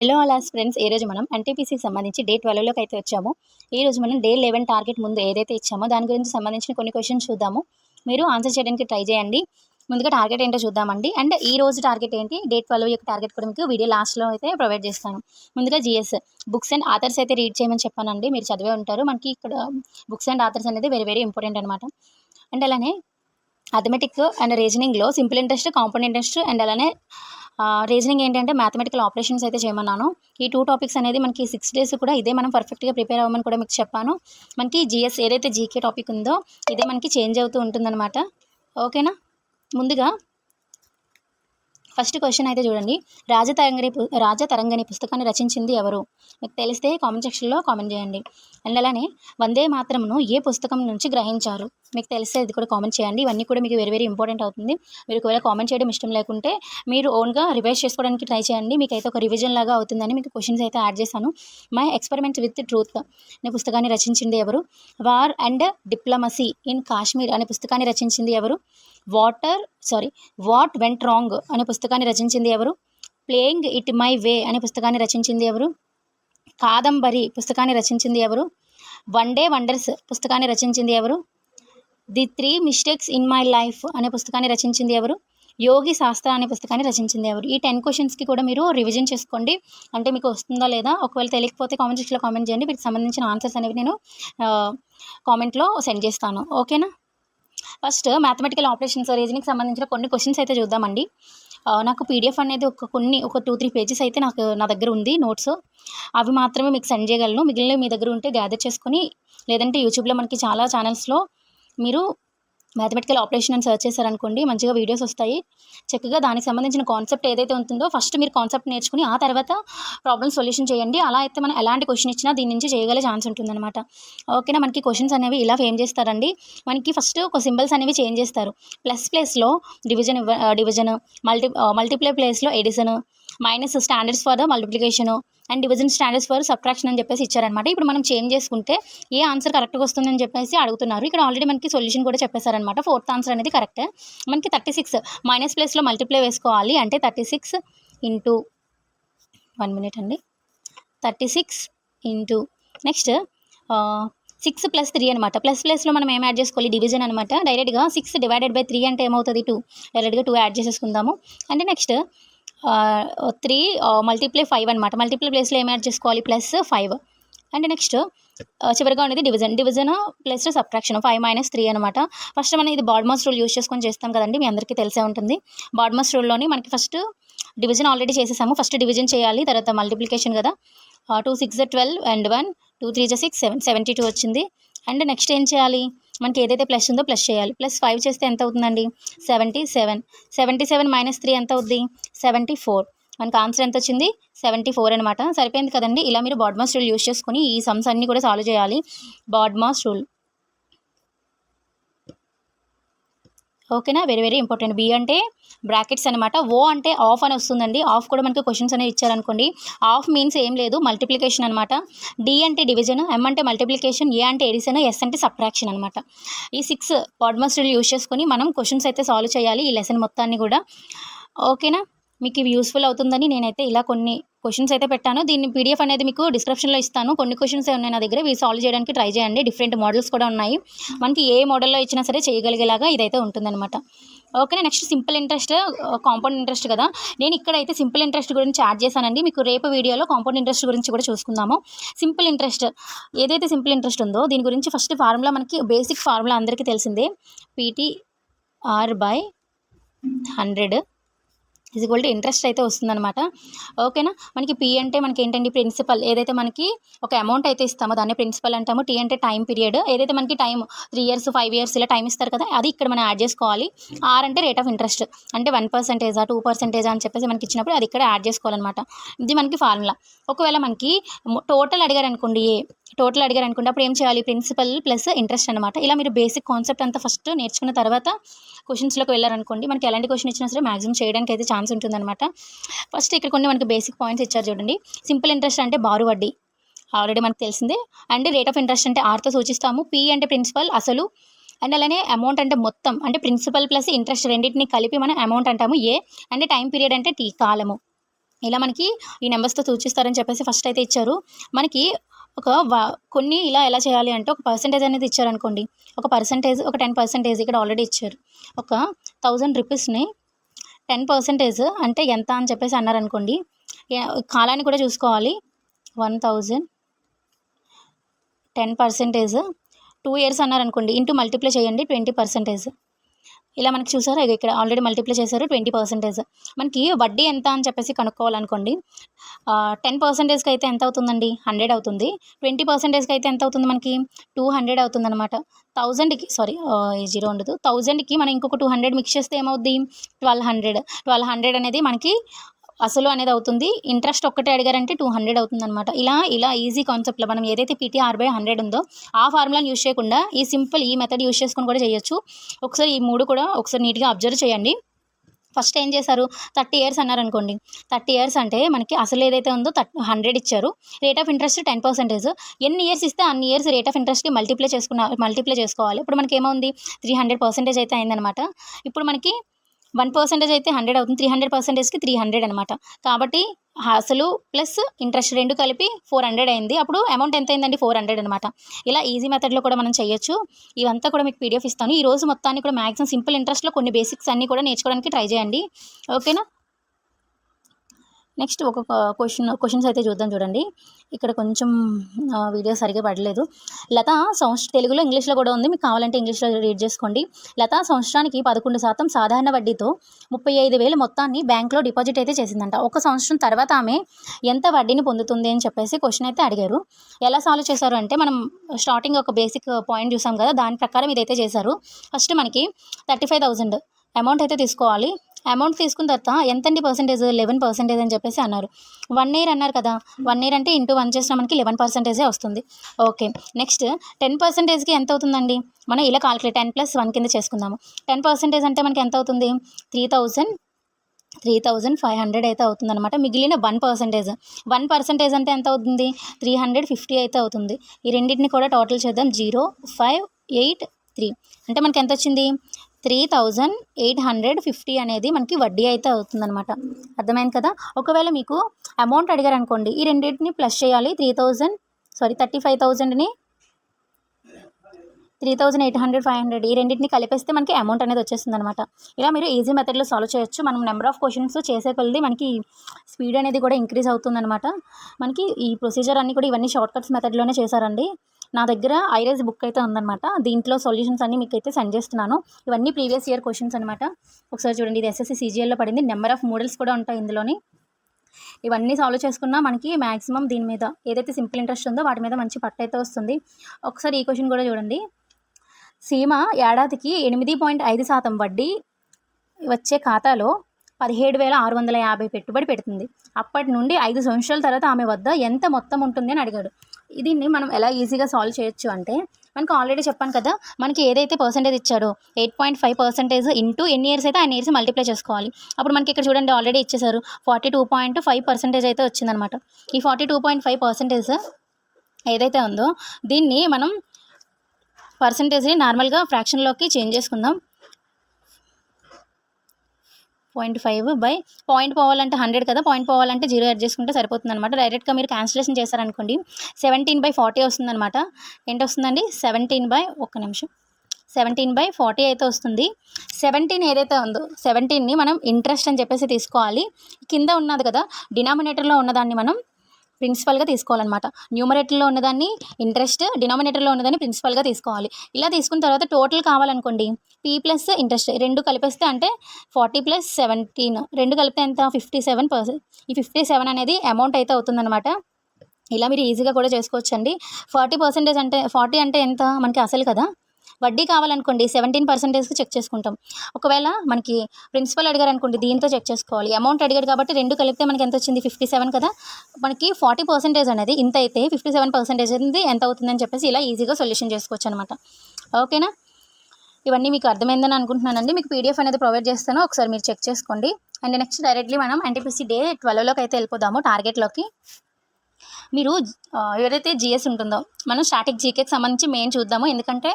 Hello అలాస్ friends ఈ రోజు మనం ఎన్టీపీసీకి సంబంధించి డే ట్వెల్వ్లోకి అయితే వచ్చాము. ఈ రోజు మనం డే లెవెన్ టార్గెట్ ముందు ఏదైతే ఇచ్చామో దాని గురించి సంబంధించిన కొన్ని క్వశ్చన్స్ చూద్దాము. మీరు ఆన్సర్ చేయడానికి ట్రై చేయండి. ముందుగా టార్గెట్ ఏంటో చూద్దామండి. అండ్ ఈ రోజు టార్గెట్ ఏంటి? డే ట్వెల్వ్ యొక్క టార్గెట్ కూడా మీకు వీడియో లాస్ట్లో అయితే ప్రొవైడ్ చేస్తాను. ముందుగా జిఎస్ బుక్స్ అండ్ ఆథర్స్ అయితే రీడ్ చేయమని చెప్పానండి. మీరు చదివే ఉంటారు. మనకి ఇక్కడ బుక్స్ అండ్ ఆథర్స్ అనేది వెరీ వెరీ ఇంపార్టెంట్ అనమాట అండ్ అలానే arithmetic and రీజనింగ్లో simple interest compound interest and అలానే రీజనింగ్ ఏంటంటే మ్యాథమెటికల్ ఆపరేషన్స్ అయితే చేయమన్నాను. ఈ టూ టాపిక్స్ అనేది మనకి సిక్స్ డేస్ కూడా ఇదే మనం పర్ఫెక్ట్గా ప్రిపేర్ అవ్వమని కూడా మీకు చెప్పాను. మనకి జిఎస్ ఏదైతే జీకే టాపిక్ ఉందో ఇదే మనకి చేంజ్ అవుతూ ఉంటుందన్నమాట. ఓకేనా ముందుగా ఫస్ట్ క్వశ్చన్ అయితే చూడండి. రాజతరంగని పు- రాజతరంగని పుస్తకాన్ని రచించింది ఎవరు? మీకు తెలిస్తే కామెంట్ సెక్షన్లో కామెంట్ చేయండి. అండ్ అలానే వందే మాత్రమును ఏ పుస్తకం నుంచి గ్రహించారు? మీకు తెలిస్తే ఇది కూడా కామెంట్ చేయండి. ఇవన్నీ కూడా మీకు వెరీ వెరీ ఇంపార్టెంట్ అవుతుంది. మీరు ఒకవేళ కామెంట్ చేయడం ఇష్టం లేకుంటే మీరు ఓన్గా రివైజ్ చేసుకోవడానికి ట్రై చేయండి. మీకు అయితే ఒక రివిజన్ లాగా అవుతుందని మీకు క్వశ్చన్స్ అయితే యాడ్ చేశాను. మై ఎక్స్పెరిమెంట్ విత్ ట్రూత్ అనే పుస్తకాన్ని రచించింది ఎవరు? War and diplomacy in Kashmir అనే పుస్తకాన్ని రచించింది ఎవరు? Water sorry what went wrong అనే పుస్తకాన్ని రచించింది ఎవరు? ప్లేయింగ్ ఇట్ మై వే అనే పుస్తకాన్ని రచించింది ఎవరు? కాదంబరి పుస్తకాన్ని రచించింది ఎవరు? వన్ డే వండర్స్ పుస్తకాన్ని రచించింది ఎవరు? The three mistakes in my life అనే పుస్తకాన్ని రచించింది ఎవరు? యోగి శాస్త్ర అనే పుస్తకాన్ని రచించింది ఎవరు? ఈ టెన్ క్వశ్చన్స్కి కూడా మీరు రివిజన్ చేసుకోండి. అంటే మీకు వస్తుందా లేదా? ఒకవేళ తెలియకపోతే కామెంట్ సెక్షన్లో కామెంట్ చేయండి. వీటికి సంబంధించిన ఆన్సర్స్ అనేవి నేను కామెంట్లో సెండ్ చేస్తాను. ఓకేనా? ఫస్ట్ మ్యాథమెటికల్ ఆపరేషన్స్ రీజనింగ్కి సంబంధించిన కొన్ని క్వశ్చన్స్ అయితే చూద్దామండి. నాకు పీడిఎఫ్ అనేది ఒక కొన్ని ఒక టూ త్రీ పేజెస్ అయితే నాకు నా దగ్గర ఉంది నోట్స్. అవి మాత్రమే మీకు సెండ్ చేయగలను. మిగిలిన మీ దగ్గర ఉంటే గ్యాదర్ చేసుకొని లేదంటే యూట్యూబ్లో మనకి చాలా ఛానల్స్లో మీరు మ్యాథమెటికల్ ఆపరేషన్ అని సెర్చ్ చేశారనుకోండి మంచిగా వీడియోస్ వస్తాయి. చక్కగా దానికి సంబంధించిన కాన్సెప్ట్ ఏదైతే ఉంటుందో ఫస్ట్ మీరు కాన్సెప్ట్ నేర్చుకుని ఆ తర్వాత ప్రాబ్లమ్ సొల్యూషన్ చేయండి. అలా అయితే మనం ఎలాంటి క్వశ్చన్ ఇచ్చినా దీని నుంచి చేయగల ఛాన్స్ ఉంటుందన్నమాట. ఓకేనా? మనకి క్వశ్చన్స్ అనేవి ఇలా ఫేమ్ చేస్తారండి. మనకి ఫస్ట్ ఒక సింబల్స్ అనేవి చేంజ్ చేస్తారు. ప్లస్ ప్లేస్లో డివిజన్ ఇవ్వ డివిజన్ మల్టీ మల్టిప్లై ప్లేస్లో addition minus standards for the multiplication and division standards for subtraction అని చెప్పేసి ఇచ్చారనమాట ఇప్పుడు మనం చేంజ్ చేసుకుంటే ఏ ఆన్సర్ కరెక్ట్గా వస్తుందని చెప్పేసి అడుగుతున్నారు. ఇక్కడ ఆల్రెడీ మనకి సొల్యూషన్ కూడా చెప్పేశారనమాట ఫోర్త్ ఆన్సర్ అనేది కరెక్ట్. మనకి థర్టీ సిక్స్ మైనస్ ప్లేస్లో మల్టిప్లై వేసుకోవాలి అంటే thirty six into one minute అండి. Thirty six into next six plus three అనమాట ప్లస్ ప్లస్లో మనం ఏం యాడ్ చేసుకోవాలి? డివిజన్ అనమాట డైరెక్ట్గా సిక్స్ డివైడెడ్ బై త్రీ అంటే ఏమవుతుంది? టూ. డైరెక్ట్గా టూ యాడ్ చేసేసుకుందాము. అంటే నెక్స్ట్ త్రీ మల్టీప్లై ఫైవ్ అనమాట మల్టీప్లై ప్లేస్లో ఏం యాడ్ చేసుకోవాలి? ప్లస్ ఫైవ్ అండ్ నెక్స్ట్ చివరిగా ఉండేది division division plus subtraction five minus three అనమాట ఫస్ట్ మనం ఇది బాడ్మాస్ రూల్ యూస్ చేసుకొని చేస్తాం కదండి మీ అందరికీ తెలిసే ఉంటుంది. బాడ్మాస్ రూల్లోని మనకి ఫస్ట్ డివిజన్ ఆల్రెడీ చేసేసాము. ఫస్ట్ డివిజన్ చేయాలి తర్వాత మల్టిప్లికేషన్ కదా. Two six twelve and one two three జా సిక్స్ సెవెన్ సెవెంటీ టూ వచ్చింది. అండ్ నెక్స్ట్ ఏం చేయాలి? మనకి ఏదైతే ప్లస్ ఉందో ప్లస్ చేయాలి. ప్లస్ ఫైవ్ చేస్తే ఎంత అవుతుందండి? Seventy seven seventy seven minus three ఎంత అవుద్ది? సెవెంటీ ఫోర్ మనకి ఆన్సర్ ఎంత వచ్చింది? సెవెంటీ ఫోర్ అనమాట సరిపోయింది కదండి? ఇలా మీరు బాడ్మాస్ రూల్ యూస్ చేసుకుని ఈ సమ్స్ అన్నీ కూడా సాల్వ్ చేయాలి. బాడ్మాస్ రూల్ ఓకేనా? వెరీ వెరీ ఇంపార్టెంట్ బి అంటే బ్రాకెట్స్ అనమాట ఓ అంటే ఆఫ్ అని వస్తుందండి. ఆఫ్ కూడా మనకి క్వశ్చన్స్ అనేవి ఇచ్చారనుకోండి. ఆఫ్ మీన్స్ ఏం లేదు మల్టిప్లికేషన్ అనమాట డి అంటే డివిజన్ ఎం అంటే మల్టిప్లికేషన్ ఏ అంటే ఎడిషన్ ఎస్ అంటే సబ్ట్రాక్షన్ అనమాట ఈ సిక్స్ పాడ్మాస్టర్లు యూస్ చేసుకొని మనం క్వశ్చన్స్ అయితే సాల్వ్ చేయాలి ఈ లెసన్ మొత్తాన్ని కూడా. ఓకేనా? మీకు ఇవి యూస్ఫుల్ అవుతుందని నేనైతే ఇలా కొన్ని క్వశ్చన్స్ అయితే పెట్టాను. దీన్ని పీడిఎఫ్ అనేది మీకు డిస్క్రిప్షన్లో ఇస్తాను. కొన్ని క్వశ్చన్స్ ఉన్నాయి నా దగ్గర ఇవి సాల్వ్ చేయడానికి ట్రై చేయండి. డిఫరెంట్ మోడల్స్ కూడా ఉన్నాయి. మనకి ఏ మోడల్లో ఇచ్చినా సరే చేయగలిగేలాగా ఇదైతే ఉంటుందన్నమాట. Okay next simple interest compound interest కదా. నేను ఇక్కడైతే సింపుల్ ఇంట్రెస్ట్ గురించి యాడ్ చేశానండి. మీకు రేపు వీడియోలో కాంపౌండ్ ఇంట్రెస్ట్ గురించి కూడా చూసుకుందాము. సింపుల్ ఇంట్రెస్ట్ ఏదైతే సింపుల్ ఇంట్రెస్ట్ ఉందో దీని గురించి ఫస్ట్ ఫార్ములా మనకి బేసిక్ ఫార్ములా అందరికీ తెలిసిందే. PT R by hundred equal to interest అయితే వస్తుందన్నమాట. ఓకేనా? మనకి పి అంటే మనకి ఏంటండి? ప్రిన్సిపల్ ఏదైతే మనకి ఒక అమౌంట్ అయితే ఇస్తామో దాన్ని ప్రిన్సిపల్ అంటాము. టీ అంటే టైం పీరియడ్ ఏదైతే మనకి time three years five years ఇలా టైం ఇస్తారు కదా అది ఇక్కడ మనం యాడ్ చేసుకోవాలి. ఆర్ అంటే రేట్ ఆఫ్ ఇంట్రెస్ట్ అంటే వన్ పర్సెంటేజా టూ పర్సెంటేజా అని చెప్పేసి మనకి ఇచ్చినప్పుడు అది ఇక్కడ యాడ్ చేసుకోవాలన్నమాట. ఇది మనకి ఫార్ములా ఒకవేళ మనకి టోటల్ అడిగారు అనుకోండి ఏ టోటల్ అడిగారు అనుకుంటే అప్పుడు ఏం చేయాలి? ప్రిన్సిపల్ ప్లస్ ఇంట్రెస్ట్ అనమాట ఇలా మీరు బేసిక్ కాన్సెప్ట్ అంతా ఫస్ట్ నేర్చుకున్న తర్వాత క్వశ్చన్స్లోకి వెళ్ళారనుకోండి మనకి ఎలాంటి క్వశ్చన్ ఇచ్చినా సరే మాక్సిమం చేయడానికి అయితే ఛాన్స్ ఉంటుందన్నమాట. ఫస్ట్ ఇక్కడ కొన్ని మనకి బేసిక్ పాయింట్స్ ఇచ్చారు చూడండి. సింపుల్ ఇంట్రెస్ట్ అంటే బారు వడ్డీ. ఆల్రెడీ మనకు తెలిసిందే. అండ్ రేట్ ఆఫ్ ఇంట్రెస్ట్ అంటే ఆర్తో సూచిస్తాము. పి అంటే ప్రిన్సిపల్ అసలు అండ్ అలానే అమౌంట్ అంటే మొత్తం అంటే ప్రిన్సిపల్ ప్లస్ ఇంట్రెస్ట్ రెండింటిని కలిపి మనం అమౌంట్ అంటాము. ఏ అండ్ టైం పీరియడ్ అంటే టీ కాలము. ఇలా మనకి ఈ నెంబర్స్తో సూచిస్తారని చెప్పేసి ఫస్ట్ అయితే ఇచ్చారు. మనకి ఒక వా కొన్ని ఇలా ఎలా చేయాలి అంటే ఒక పర్సంటేజ్ అనేది ఇచ్చారనుకోండి. ఒక పర్సంటేజ్ ఒక టెన్ పర్సెంటేజ్ ఇక్కడ ఆల్రెడీ ఇచ్చారు. ఒక థౌజండ్ రూపీస్ని టెన్ పర్సెంటేజ్ అంటే ఎంత అని చెప్పేసి అన్నారనుకోండి కాలాన్ని కూడా చూసుకోవాలి. One thousand ten percentage two years అన్నారనుకోండి ఇంటూ మల్టిప్లై చేయండి ట్వంటీ పర్సెంటేజ్ ఇలా మనకి చూసారు? ఇక్కడ ఆల్రెడీ మల్టిప్లై చేశారు ట్వంటీ పర్సెంటేజ్ మనకి వడ్డీ ఎంత అని చెప్పేసి కనుక్కోవాలనుకోండి. టెన్ పర్సెంటేజ్కి అయితే ఎంత అవుతుందండి? హండ్రెడ్ అవుతుంది. ట్వంటీ పర్సెంటేజ్కి అయితే ఎంత అవుతుంది మనకి? టూ హండ్రెడ్ అవుతుంది అనమాట థౌజండ్కి సారీ జీరో ఉండదు. థౌజండ్కి మనం ఇంకొక టూ హండ్రెడ్ మిక్స్ చేస్తే ఏమవుద్ది? ట్వెల్వ్ హండ్రెడ్ ట్వెల్వ్ హండ్రెడ్ అనేది మనకి అసలు అనేది అవుతుంది. ఇంట్రెస్ట్ ఒక్కటే అడిగారంటే టూ హండ్రెడ్ అవుతుంది అనమాట ఇలా ఇలా ఈజీ కాన్సెప్ట్లో మనం ఏదైతే పీటీఆర్ బై హండ్రెడ్ ఉందో ఆ ఫార్ములాని యూస్ చేయకుండా ఈ సింపుల్ ఈ మెథడ్ యూస్ చేసుకొని కూడా చేయొచ్చు. ఒకసారి ఈ మూడు కూడా ఒకసారి నీట్గా అబ్జర్వ్ చేయండి. ఫస్ట్ ఏం చేశారు? థర్టీ ఇయర్స్ అన్నారనుకోండి థర్టీ ఇయర్స్ అంటే మనకి అసలు ఏదైతే ఉందో థర్ట్ హండ్రెడ్ ఇచ్చారు. Rate of interest ten percentage. ఎన్ని ఇయర్స్ ఇస్తే అన్ని ఇయర్స్ రేట్ ఆఫ్ ఇంట్రెస్ట్కి మల్టిప్లై చేసుకున్న మల్టిప్లై చేసుకోవాలి. ఇప్పుడు మనకి ఏమవుంది త్రీ హండ్రెడ్ పర్సెంటేజ్ అయితే అయిందనమాట ఇప్పుడు మనకి వన్ పర్సెంటేజ్ అయితే హండ్రెడ్ అవుతుంది. త్రీ హండ్రెడ్ పర్సెంటేజ్కి త్రీ హండ్రెడ్ అనమాట కాబట్టి అసలు ప్లస్ ఇంట్రెస్ట్ రెండు కలిపి ఫోర్ హండ్రెడ్ అయింది. అప్పుడు అమౌంట్ ఎంత అయిందండి? ఫోర్ హండ్రెడ్ అనమాట ఇలా ఈజీ మెథడ్లో కూడా మనం చేయొచ్చు. ఇవంతా కూడా మీకు పీడిఎఫ్ ఇస్తాను. ఈ రోజు మొత్తాన్ని కూడా మ్యాక్సిమం సింపుల్ ఇంట్రెస్ట్లో కొన్ని బేసిక్స్ అన్నీ కూడా నేర్చుకోవడానికి ట్రై చేయండి. ఓకేనా నెక్స్ట్ ఒక క్వశ్చన్ క్వశ్చన్స్ అయితే చూద్దాం చూడండి. ఇక్కడ కొంచెం వీడియో సరిగా పడలేదు. లత సంవత్సరం తెలుగులో ఇంగ్లీష్లో కూడా ఉంది. మీకు కావాలంటే ఇంగ్లీష్లో రీడ్ చేసుకోండి. లత సంవత్సరానికి పదకొండు శాతం సాధారణ వడ్డీతో ముప్పై ఐదు వేలు మొత్తాన్ని బ్యాంక్లో డిపాజిట్ అయితే చేసిందంట. ఒక సంవత్సరం తర్వాత ఆమె ఎంత వడ్డీని పొందుతుంది అని చెప్పేసి క్వశ్చన్ అయితే అడిగారు. ఎలా సాల్వ్ చేశారు అంటే మనం స్టార్టింగ్ ఒక బేసిక్ పాయింట్ చూసాం కదా దాని ప్రకారం ఇదైతే చేశారు. ఫస్ట్ మనకి థర్టీ ఫైవ్ థౌజండ్ అమౌంట్ అయితే తీసుకోవాలి. అమౌంట్ తీసుకున్న తర్వాత ఎంతండి పర్సెంటేజ్ లెవెన్ పర్సెంటేజ్ అని చెప్పేసి అన్నారు. వన్ ఇయర్ అన్నారు కదా. వన్ ఇయర్ అంటే ఇంటూ వన్ చేసిన మనకి లెవెన్ పర్సెంటేజే వస్తుంది. ఓకే నెక్స్ట్ టెన్ పర్సెంటేజ్కి ఎంత అవుతుందండి? మనం ఇలా కాల్కులేట్ టెన్ ప్లస్ వన్ కింద చేసుకుందాము. టెన్ పర్సెంటేజ్ అంటే మనకి ఎంత అవుతుంది? Three thousand three thousand five hundred అయితే అవుతుందన్నమాట. మిగిలిన వన్ పర్సెంటేజ్ వన్ పర్సెంటేజ్ అంటే ఎంత అవుతుంది? త్రీ హండ్రెడ్ ఫిఫ్టీ అయితే అవుతుంది. ఈ రెండింటిని కూడా టోటల్ చేద్దాం. జీరో ఫైవ్ ఎయిట్ త్రీ అంటే మనకి ఎంత వచ్చింది? Three thousand eight hundred fifty అనేది మనకి వడ్డీ అయితే అవుతుందన్నమాట. అర్థమైంది కదా? ఒకవేళ మీకు అమౌంట్ అడిగారు అనుకోండి ఈ రెండింటిని ప్లస్ చేయాలి. Three thousand sorry thirty five థౌజండ్ని three thousand eight hundred five hundred ఈ రెండింటిని కలిపేస్తే మనకి అమౌంట్ అనేది వచ్చేస్తుంది అనమాట ఇలా మీరు ఈజీ మెథడ్లో సాల్వ్ చేయొచ్చు. మనం నెంబర్ ఆఫ్ క్వశ్చన్స్ చేసే కొలది మనకి స్పీడ్ అనేది కూడా ఇంక్రీజ్ అవుతుందన్నమాట. మనకి ఈ ప్రొసీజర్ అన్ని కూడా ఇవన్నీ షార్ట్ కట్స్ మెథడ్లోనే చేశారండి. నా దగ్గర ఐరేజ్ బుక్ అయితే ఉందన్నమాట. దీంట్లో సొల్యూషన్స్ అన్ని మీకు అయితే సెండ్ చేస్తున్నాను. ఇవన్నీ ప్రీవియస్ ఇయర్ క్వశ్చన్స్ అనమాట ఒకసారి చూడండి ఇది ఎస్ఎస్సి సీజీఎల్లో పడింది. నెంబర్ ఆఫ్ మోడల్స్ కూడా ఉంటాయి ఇందులోని. ఇవన్నీ సాల్వ్ చేసుకున్నా మనకి మ్యాక్సిమం దీని మీద ఏదైతే సింపుల్ ఇంట్రెస్ట్ ఉందో వాటి మీద మంచి పట్టు అయితే వస్తుంది. ఒకసారి ఈ క్వశ్చన్ కూడా చూడండి. సీమ ఏడాదికి ఎనిమిది పాయింట్ ఐదు శాతం వడ్డీ వచ్చే ఖాతాలో పదిహేడు వేల ఆరు వందల యాభై పెట్టుబడి పెడుతుంది. అప్పటి నుండి ఐదు సంవత్సరాల తర్వాత ఆమె వద్ద ఎంత మొత్తం ఉంటుంది అని అడిగాడు. దీన్ని మనం ఎలా ఈజీగా సాల్వ్ చేయొచ్చు అంటే మనకు ఆల్రెడీ చెప్పాను కదా మనకి ఏదైతే పర్సెంటేజ్ ఇచ్చాడో eight point five percentage into ఎన్ని ఇయర్స్ అయితే ఆయన ఇయర్స్ మల్టిప్లై చేసుకోవాలి. అప్పుడు మనకి ఇక్కడ చూడండి ఆల్రెడీ ఇచ్చేసారు forty two point five percentage అయితే వచ్చిందనమాట ఈ forty two point five percentage ఏదైతే ఉందో దీన్ని మనం పర్సంటేజ్ని నార్మల్గా ఫ్రాక్షన్లోకి చేంజ్ చేసుకుందాం. పాయింట్ ఫైవ్ బై పాయింట్ పోవాలంటే హండ్రెడ్ కదా పాయింట్ పోవాలంటే జీరో యాడ్ చేసుకుంటే సరిపోతుంది అనమాట డైరెక్ట్గా మీరు క్యాన్సిలేషన్ చేశారనుకోండి సెవెంటీన్ బై ఫార్టీ వస్తుందన్నమాట. ఏంటి వస్తుందండి సెవెంటీన్ బై ఒక్క నిమిషం. సెవెంటీన్ బై ఫార్టీ అయితే వస్తుంది. సెవెంటీన్ ఏదైతే ఉందో సెవెంటీన్ని మనం ఇంట్రెస్ట్ అని చెప్పేసి తీసుకోవాలి. కింద ఉన్నది కదా డినామినేటర్లో ఉన్నదాన్ని మనం ప్రిన్సిపల్గా తీసుకోవాలన్నమాట. న్యూమరేటర్లో ఉన్నదాన్ని ఇంట్రెస్ట్ డినామినేటర్లో ఉన్నదాన్ని ప్రిన్సిపల్గా తీసుకోవాలి. ఇలా తీసుకున్న తర్వాత టోటల్ కావాలనుకోండి పీ ప్లస్ ఇంట్రెస్ట్ రెండు కలిపేస్తే అంటే ఫార్టీ ప్లస్ సెవెంటీన్ రెండు కలిపితే ఎంత? ఫిఫ్టీ సెవెన్ పర్సెంట్ ఈ ఫిఫ్టీ సెవెన్ అనేది అమౌంట్ అయితే అవుతుందన్నమాట. ఇలా మీరు ఈజీగా కూడా చేసుకోవచ్చండి. ఫార్టీ పర్సెంటేజ్ అంటే ఫార్టీ అంటే ఎంత? మనకి అసలు కదా? వడ్డీ కావాలనుకోండి సెవెంటీన్ పర్సెంటేజ్కి చెక్ చేసుకుంటాం. ఒకవేళ మనకి ప్రిన్సిపల్ అడిగారు అనుకోండి దీంతో చెక్ చేసుకోవాలి. అమౌంట్ అడిగాడు కాబట్టి రెండు కలిపితే మనకి ఎంత వచ్చింది? ఫిఫ్టీ సెవెన్ కదా. మనకి ఫార్టీ పర్సెంటేజ్ అనేది ఇంత అయితే ఫిఫ్టీ సెవెన్ పర్సెంటేజ్ అనేది ఎంత అవుతుందని చెప్పేసి ఇలా ఈజీగా సొల్యూషన్ చేసుకోవచ్చు అనమాట ఓకేనా ఇవన్నీ మీకు అర్థమైందని అనుకుంటున్నానండి. మీకు పీడిఎఫ్ అనేది ప్రొవైడ్ చేస్తాను. ఒకసారి మీరు చెక్ చేసుకోండి. అండ్ నెక్స్ట్ డైరెక్ట్లీ మనం ఎన్టీపీసీ డే ట్వెల్వ్లోకి అయితే వెళ్ళిపోదాము టార్గెట్లోకి మీరు ఏదైతే జిఎస్ ఉంటుందో మనం స్టాటిక్ జీకేకి సంబంధించి మెయిన్ చూద్దాము. ఎందుకంటే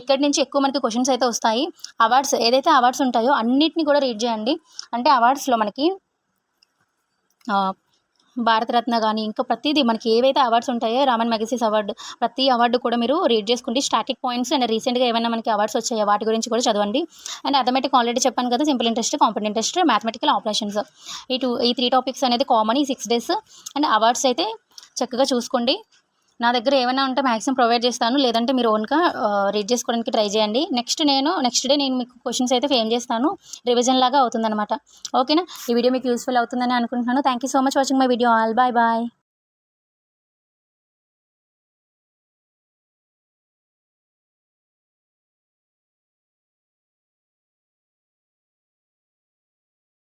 ఇక్కడి నుంచి ఎక్కువ మనకి క్వశ్చన్స్ అయితే వస్తాయి. అవార్డ్స్ ఏదైతే అవార్డ్స్ ఉంటాయో అన్నిటిని కూడా రీడ్ చేయండి. అంటే అవార్డ్స్లో మనకి భారతరత్న కానీ ఇంకా ప్రతిదీ మనకి ఏవైతే అవార్డ్స్ ఉంటాయో రామన్ మెగసీస్ అవార్డు ప్రతి అవార్డు కూడా మీరు రీడ్ చేసుకుంటే స్టాటిక్ పాయింట్స్ అండ్ రీసెంట్గా ఏమైనా మనకి అవార్డ్స్ వచ్చాయో వాటి గురించి కూడా చదవండి. అండ్ అథమెటిక్ ఆల్రెడీ చెప్పాను కదా simple interest competent interest mathematical operations ఈ టూ ఈ త్రీ టాపిక్స్ అనేది కామన్ ఈ సిక్స్ డేస్ అండ్ అవార్డ్స్ అయితే చక్కగా చూసుకోండి. నా దగ్గర ఏమైనా ఉంటే మ్యాక్సిమం ప్రొవైడ్ చేస్తాను. లేదంటే మీరు ఓన్గా రీడ్ చేసుకోవడానికి ట్రై చేయండి. నెక్స్ట్ నేను నెక్స్ట్ డే నేను మీకు క్వశ్చన్స్ అయితే ఫేమ్ చేస్తాను. రివిజన్ లాగా అవుతుందన్నమాట. ఓకేనా? ఈ వీడియో మీకు యూస్ఫుల్ అవుతుందని అనుకుంటున్నాను. Thank you so much watching my video all bye bye